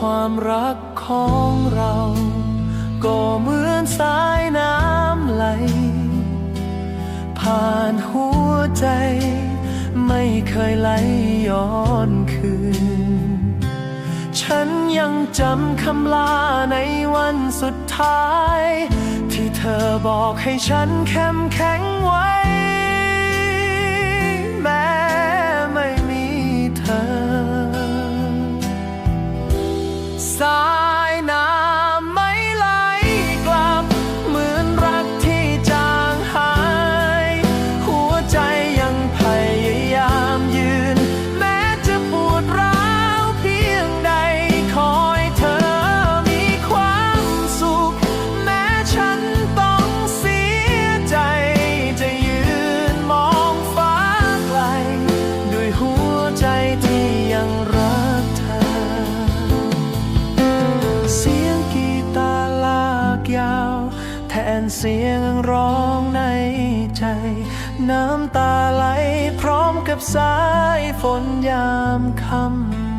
ความรักของเรา ก็เหมือนสายน้ำไหล ผ่านหัวใจ ไม่เคยไหลย้อนคืน ฉันยังจำคำลาในวันสุดท้าย ที่เธอบอกให้ฉันเข้มแข็งไว้ นเสียงร้องในใจ น้ำตาไหลพร้อมกับสายฝนยามค่ำ